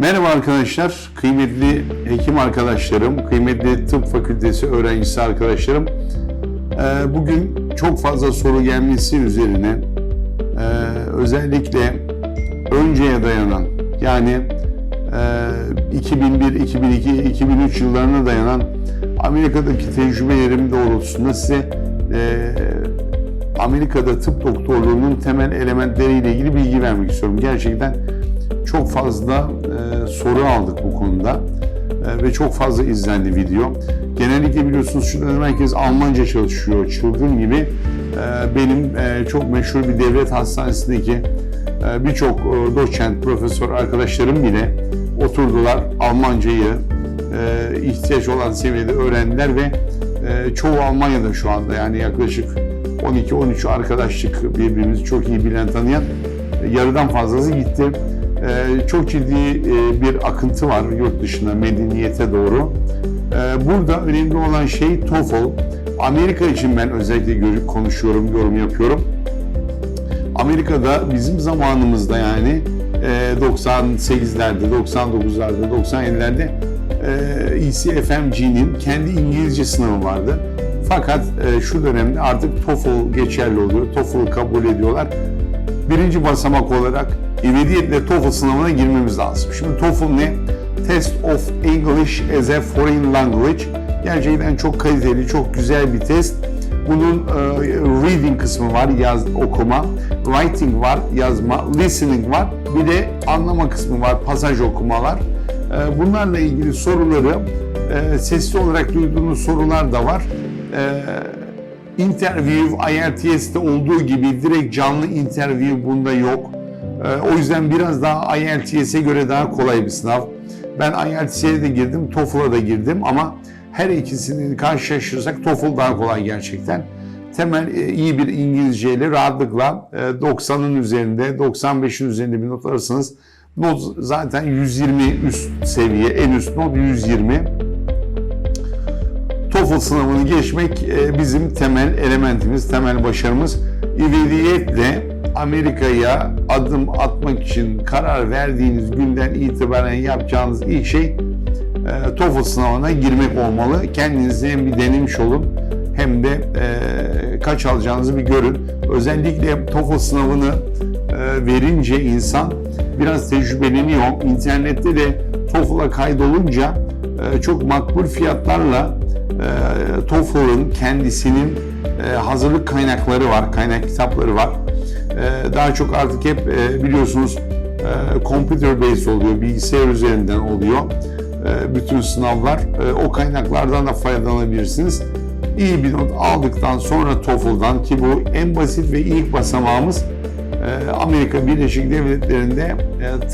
Merhaba arkadaşlar, kıymetli hekim arkadaşlarım, kıymetli tıp fakültesi öğrencisi arkadaşlarım. Ee, Bugün çok fazla soru gelmesi üzerine e, özellikle önceye dayanan yani e, 2001, 2002, 2003 yıllarına dayanan Amerika'daki tecrübelerim doğrultusunda size e, Amerika'da tıp doktorluğunun temel elementleriyle ilgili bilgi vermek istiyorum. Gerçekten çok fazla e, soru aldık bu konuda E, ve çok fazla izlendi video. Genellikle biliyorsunuz şu dönem herkes Almanca çalışıyor, çılgın gibi. E, benim e, çok meşhur bir devlet hastanesindeki e, birçok e, doçent, profesör arkadaşlarım bile oturdular Almancayı e, ihtiyaç olan seviyede öğrendiler ve e, çoğu Almanya'da şu anda yani yaklaşık 12-13 arkadaşlık birbirimizi çok iyi bilen tanıyan yarıdan fazlası gitti. E, çok ciddi e, bir akıntı var yurt dışına medeniyete doğru. E, burada önemli olan şey TOEFL. Amerika için ben özellikle görüp konuşuyorum, yorum yapıyorum. Amerika'da bizim zamanımızda yani e, 98'lerde, 99'larda, 97'lerde e, ECFMG'nin kendi İngilizce sınavı vardı. Fakat e, şu dönemde artık TOEFL geçerli oluyor. TOEFL kabul ediyorlar. Birinci basamak olarak ivediyetle TOEFL sınavına girmemiz lazım. Şimdi TOEFL ne? Test of English as a Foreign Language. Gerçekten çok kaliteli, çok güzel bir test. Bunun e, reading kısmı var, yaz okuma, writing var, yazma, listening var, bir de anlama kısmı var, pasaj okumalar. E, bunlarla ilgili soruları e, sesli olarak duyduğunuz sorular da var. E, interview IELTS'te olduğu gibi direkt canlı interview bunda yok. E, o yüzden biraz daha IELTS'e göre daha kolay bir sınav. Ben IELTS'e de girdim, TOEFL'a da girdim ama her ikisini karşılaştırırsak TOEFL daha kolay gerçekten. Temel e, iyi bir İngilizce ile rahatlıkla e, 90'ın üzerinde, 95'in üzerinde bir not alırsanız not zaten 120 üst seviye, en üst not 120. TOEFL sınavını geçmek e, bizim temel elementimiz, temel başarımız. İvediyetle Amerika'ya adım atmak için karar verdiğiniz günden itibaren yapacağınız ilk şey e, TOEFL sınavına girmek olmalı. Kendinizi hem bir denemiş olun hem de e, kaç alacağınızı bir görün. Özellikle TOEFL sınavını e, verince insan biraz tecrübeleniyor. İnternette de TOEFL'a kaydolunca e, çok makbul fiyatlarla e, TOEFL'ın kendisinin hazırlık kaynakları var, kaynak kitapları var. E, daha çok artık hep e, biliyorsunuz e, computer based oluyor, bilgisayar üzerinden oluyor e, bütün sınavlar. O kaynaklardan da faydalanabilirsiniz. İyi bir not aldıktan sonra TOEFL'dan ki bu en basit ve ilk basamağımız Amerika Birleşik Devletleri'nde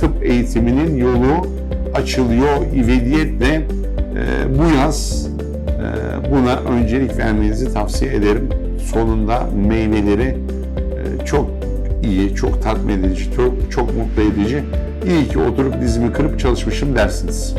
tıp eğitiminin yolu açılıyor ivediyetle bu yaz buna öncelik vermenizi tavsiye ederim. Sonunda meyveleri çok iyi, çok tatmin edici, çok, çok mutlu edici. İyi ki oturup dizimi kırıp çalışmışım dersiniz.